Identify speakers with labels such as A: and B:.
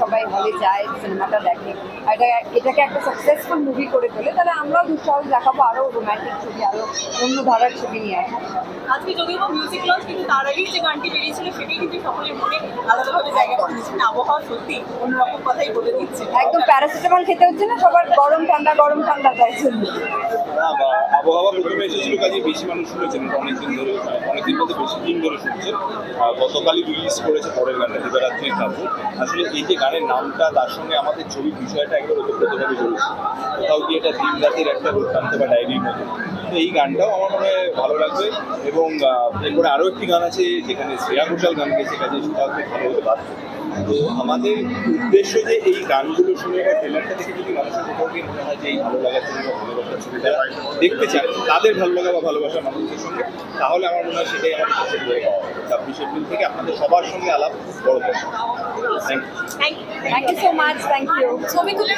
A: সবাই হলে যায়, সিনেমাটা দেখে। এটা, এটাকে একটা সাকসেসফুল মুভি করে তোলে। তাহলে আমরাও দুঃসাহস দেখাবো আরও রোম্যান্টিক ছবি আরও অন্য ধারার ছবি নিয়ে আসব।
B: আজকে যদিও মিউজিক লঞ্চ কিন্তু তার আগেই যে গানটি বেরিয়েছিল আলাদাভাবে জায়গা করে নিচ্ছে মানে আবহাওয়া সত্যি অন্যরকম কথাই বলে দিচ্ছে।
A: একদম প্যারাসিটামল খেতে হচ্ছে না সবার গরম ঠান্ডা গরম ঠান্ডা তাই জন্য।
C: না, আবহাওয়া প্রথমে এসেছিল কাজে বেশি মানুষ শুনেছেন অনেকদিন ধরে অনেকদিন বলতে বেশি দিন ধরে শুনছেন। আর গতকালই রিলিজ করেছে পরের গানটা দিবারাত্রির কাপড় আসলে এই যে গানের নামটা তার সঙ্গে আমাদের ছবির বিষয়টা একবার ওতপ্রোতভাবে জড়িত। কোথাও গিয়ে এটা দিন রাতের একটা বৃত্তান্ত বা ডায়েরির মতো তো এই গানটাও আমার মনে হয় ভালো লাগবে এবং এরপরে আরও একটি গান আছে যেখানে শ্রেয়া ঘোষাল গান গেছে কাজে সেটাও খুব ভালো হতে পারত তো আমাদের উদ্দেশ্য যে এই গানগুলো শুনে বা ট্রেলারটা দেখে যদি মানুষের কোথাও গিয়ে মনে হয় যে এই ভালো লাগার ছবি বা ভালোবাসার ছবিটা দেখতে চান তাদের ভালো লাগা বা ভালোবাসা মানুষদের সঙ্গে, তাহলে আমার মনে হয় সেটাই আমাদের কাছে বয়ে পাওয়া ছাব্বিশে এপ্রিল থেকে আপনাদের সবার সঙ্গে আলাপ বড় you
B: thank you
A: thank you so much thank you
B: ছবি তুলে